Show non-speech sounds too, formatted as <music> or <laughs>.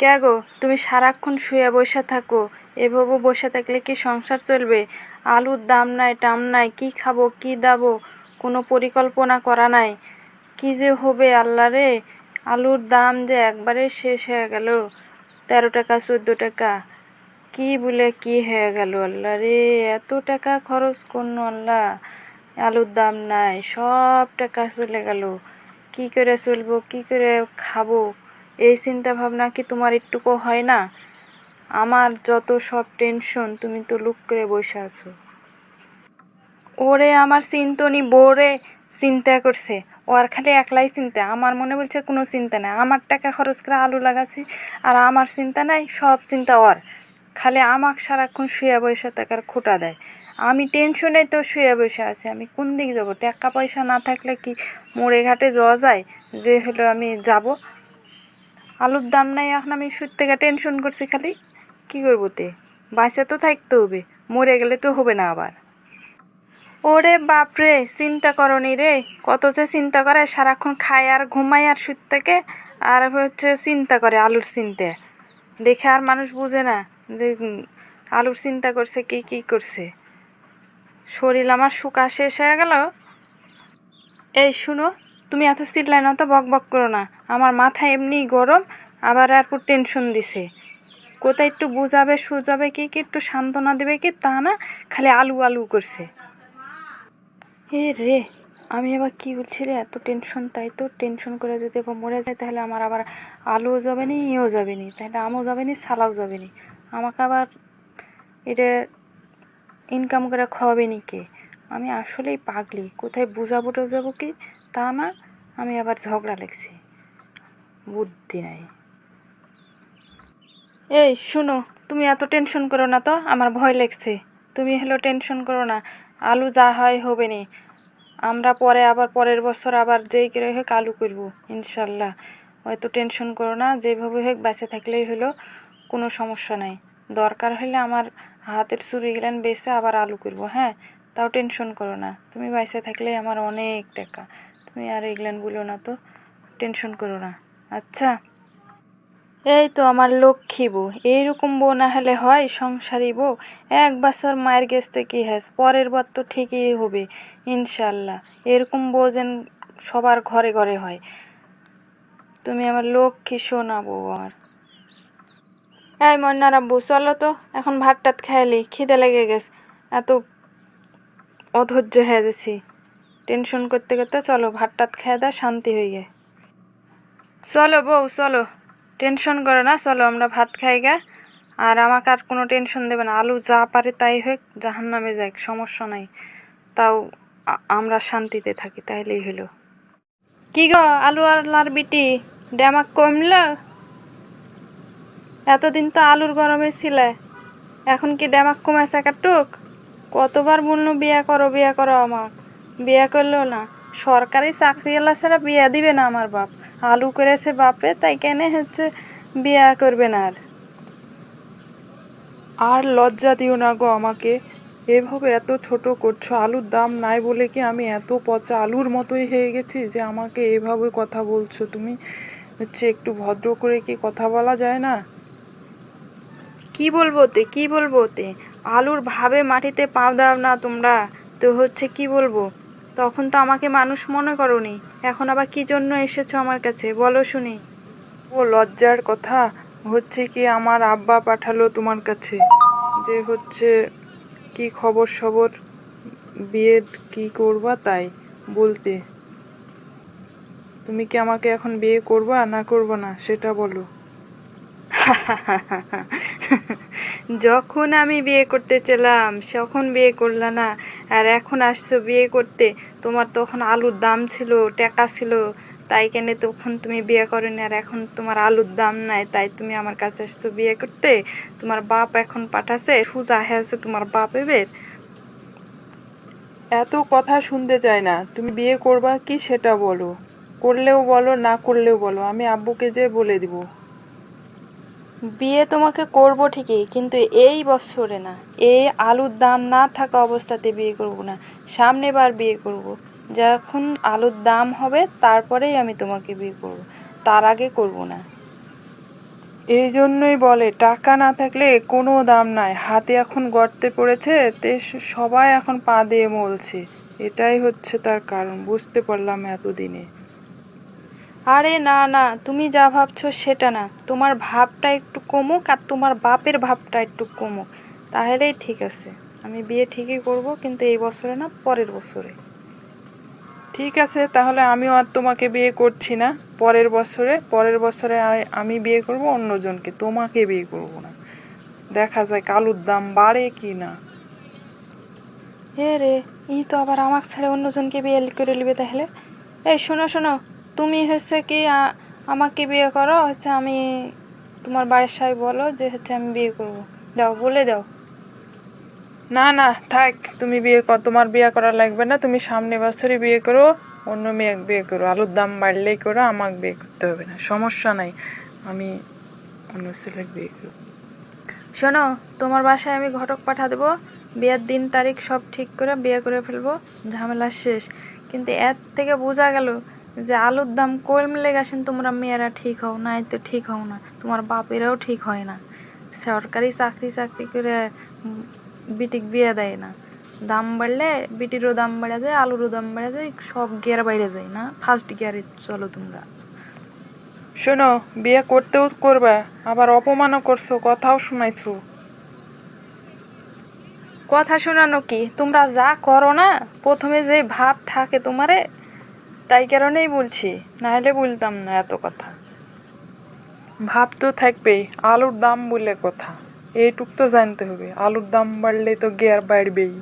কে গো, তুমি সারাক্ষণ শুয়ে বসে থাকো। এভাবে বসে থাকলে কি সংসার চলবে? আলুর দাম নাই, টাম নাই, কি খাব, কি দাবো? কোনো পরিকল্পনা করা নাই। কি যে হবে আল্লাহ রে, আলুর দাম যে একবারে শেষ হয়ে গেল। তেরো টাকা, চোদ্দ টাকা। কি বলে কি হয়ে গেল আল্লাহ রে, এত টাকা খরচ করল আল্লাহ। আলুর দাম নাই, সব টাকা চলে গেল। কি করে চলবো, কি করে খাব? এই চিন্তা ভাবনা কি তোমার একটুকু হয় না? আমার যত সব টেনশন, তুমি তো লুক করে বসে আছো। ওরে, আমার চিন্তনি বোরে চিন্তা করছে। ওর খালি একলাই চিন্তা, আমার মনে বলছে কোনো চিন্তা নাই। আমার টাকা খরচ করে আলু লাগাছি, আর আমার চিন্তা নাই, সব চিন্তা ওর। খালি আমাকে সারাক্ষণ শুয়ে বসে থাকার খোটা দেয়। আমি টেনশনে তো শুয়ে বসে আছি, আমি কোন দিক যাব? টাকা পয়সা না থাকলে কি মোড়ে ঘাটে যাওয়া যায়? যে হলো আমি যাব। আলুর দাম নাই, এখন আমি সুর থেকে টেনশন করছি খালি। কি করব তে? বাঁচা তো থাকতে হবে, মরে গেলে তো হবে না আবার। ওরে বাপরে, চিন্তা করনি রে। কত যে চিন্তা করে, সারাক্ষণ খায় আর ঘুমায় আর সুর থেকে আর হচ্ছে চিন্তা করে আলুর চিন্তা। দেখে আর মানুষ বুঝে না যে আলুর চিন্তা করছে, কি কি করছে। শরীর আমার শুকা শেষ হয়ে গেল। এই শুনো তুমি এত চিল্লাই না তো বক বক করো না। আমার মাথা এমনি গরম, আবার আর টেনশন দিছে। কোথায় একটু বুঝাবে সুজাবে কি কি একটু সান্ত্বনা দেবে কি তা না, খালি আলু আলু করছে। এ রে, আমি আবার কি বলছি রে, এত টেনশন তাই তো টেনশন করে যদি আবার মরে যায়, তাহলে আমার আবার আলুও যাবে নি, ইয়েও যাবে নি, তাহলে আমও যাবে নি সালাও যাবে নি। আমাকে আবার এটা ইনকাম করে খাওয়াবে নি কে? আমি আসলেই পাগলি, কোথায় বুঝাবো টুঝাবো কি? তা না, আমি আবার ঝগড়া লেগছি। বুদ্ধি নাই। এই, শুনো, তুমি এত টেনশন করো না তো, আমার ভয় লেগছে। তুমি হলো টেনশন করো না, আলু যা হয় হবে নি। আমরা পরে আবার পরের বছর আবার যেই করে হোক আলু করব, ইনশাল্লাহ। হয়তো টেনশন করো না, যেভাবে হোক বেঁচে থাকলেই হলো, কোনো সমস্যা নাই। দরকার হলে আমার হাতের চুরি গেলেন বেছে আবার আলু করব হ্যাঁ? তাও টেনশন করো না। তুমি বেঁচে থাকলেই আমার অনেক টাকা। তুমি আর এগুলেন বলো না তো, টেনশন করো না। আচ্ছা। এই তো আমার লক্ষ্মী বউ, এইরকম বউ না হলে হয় সংসারী বউ? এক বছর মায়ের গেছতে কি হ্যাস পরের বার তো ঠিকই হবে ইনশাল্লাহ এরকম বউ যেন সবার ঘরে ঘরে হয়। তুমি আমার লক্ষ্মী সোনা বউ আমার এই মন্নার আব্বু চলো তো, এখন ভাত টাত খাইলি খিদে লেগে গেছে, এত অধৈর্য হয়ে গেছি। টেনশন করতে করতে চলো ভাত টাত খেয়ে দা শান্তি হয়ে গে চলো বউ, চলো। টেনশন করো না, চলো, আমরা ভাত খাই গা। আর আমাকে আর কোনো টেনশন দেবে না। আলু যা পারে তাই হোক জাহান নামে যাক, সমস্যা নাই। তাও আমরা শান্তিতে থাকি, তাইলেই হলো কি গো, আলু আল্লার বিটি? ড্যামাক কমল? এতদিন তো আলুর গরমে ছিলে। এখন কি ড্যামাক কমেছে কাটুক কতবার বলল বিয়া করো বিয়া করো আমার বিয়া করল না। সরকারি চাকরিওয়ালা ছাড়া বিয়া দিবে না আমার বাপ। আলু করেছে বাপে তাই কেন হচ্ছে বিয়া করবে না আর। আর লজ্জা দিও না গো আমাকে। এভাবে এত ছোট করছ আলুর দাম নাই বলে কি আমি এত পচা আলুর মতোই হয়ে গেছি যে আমাকে এভাবে কথা বলছো তুমি? হচ্ছে একটু ভদ্র করে কি কথা বলা যায় না? কি বলব তে কি বলব তে আলুর ভাবে মাটিতে পাও দাও না তোমরা। তো হচ্ছে কি বলব? তখন তো আমাকে মানুষ মনে করনি। এখন আবার কি জন্য এসেছ আমার কাছে? বলো শুনি। ও লজ্জার কথা। হচ্ছে কি আমার আব্বা পাঠালো তোমার কাছে। যে হচ্ছে কি খবর সবর বিয়ের কি করবা তাই বলতে। তুমি কি আমাকে এখন বিয়ে করবা না করবা না সেটা বলো। <laughs> যখন আমি বিয়ে করতে চেলাম তখন বিয়ে করলা না। আর এখন আসছো বিয়ে করতে, তোমার তখন আলুর দাম ছিল, টাকা ছিল। তাই কেন তখন তুমি বিয়ে করনি, আর এখন তোমার আলুর দাম নাই। তাই তুমি আমার কাছে আসছো বিয়ে করতে। তোমার বাপ এখন পাঠাছে সুজা হয়েছে তোমার বাপ এবার এত কথা শুনতে চাই না। তুমি বিয়ে করবা কি সেটা বলো। করলেও বলো, না করলেও বলো। আমি আব্বুকে যে বলে দিব। বিয়ে তোমাকে করব ঠিকই, কিন্তু এই বছরে না। এই আলুর দাম না থাকা অবস্থাতে বিয়ে করব না। সামনে বার বিয়ে করব। যখন আলুর দাম হবে, তারপরেই আমি তোমাকে বিয়ে করব। তার আগে করব না। এই জন্যই বলে, টাকা না থাকলে কোনো দাম নাই। হাতে এখন গর্তে পড়েছে, তে সবাই এখন পা দিয়ে মলছে। এটাই হচ্ছে তার কারণ, বুঝতে পারলাম এতদিনে। আরে না না, তুমি যা ভাবছ সেটা না। তোমার ভাবটা একটু কমুক আর তোমার বাপের ভাবটা একটু কমুক। তাহলেই ঠিক আছে। আমি বিয়ে ঠিকই করব, কিন্তু এই বছরে না, পরের বছরে। ঠিক আছে, তাহলে আমিও আর তোমাকে বিয়ে করছি না। পরের বছরে পরের বছরে আমি বিয়ে করব, অন্যজনকে। তোমাকে বিয়ে করব না। দেখা যায় কালুর দাম বাড়ে কি না। এ রে ই তো আবার আমাকে ছেড়ে অন্যজনকে বিয়ে করে নেবে তাহলে। এই শোনো শোনো তুমি হচ্ছে কি আমাকে বিয়ে করো, হচ্ছে আমি তোমার বাড়ির সবাই বলো যে হচ্ছে আমি বিয়ে করব। দাও, বলে দাও। না না, থাক, তুমি বিয়ে কর, তোমার বিয়ে করা লাগবে না, তুমি সামনে বছরই বিয়ে করো, অন্য মেয়ে বিয়ে করো, আলুর দাম বাড়লেই করো, আমাকে বিয়ে করতে হবে না, সমস্যা নাই, আমি অন্য ছেলে বিয়ে করব। শোনো, তোমার বাসায় আমি ঘটক পাঠা দেবো, বিয়ের দিন তারিখ সব ঠিক করে, বিয়ে করে ফেলব, ঝামেলা শেষ। কিন্তু এর থেকে বোঝা গেল যে আলুর দাম কমলে গেছেন তোমরা মেয়েরা ঠিক হও নাই তো ঠিক হও না। তোমার বাপেরাও ঠিক হয় না। সরকারি চাকরি চাকরি করে বিটিক বিয়ে দেয় না। দাম বাড়লে বিটিরও দাম বেড়ে যায় আলুরও দাম বেড়ে যায় সব গিয়ার বাইরে যায় না। ফার্স্ট গিয়ারে চলো তোমরা। শোনো বিয়ে করতেও করবে আবার অপমানও করছ কথাও শুনাইছো। কথা শোনানো কি? তোমরা যা করো না প্রথমে যে ভাব থাকে তোমারে তাই কারণেই বলছি, নাহলে বলতাম না এত কথা। ভাব তো থাকবেই, আলুর দাম বলে কথা। এইটুক তো জানতে হবে, আলুর দাম বাড়লে তো গিয়ার বাড়বেই।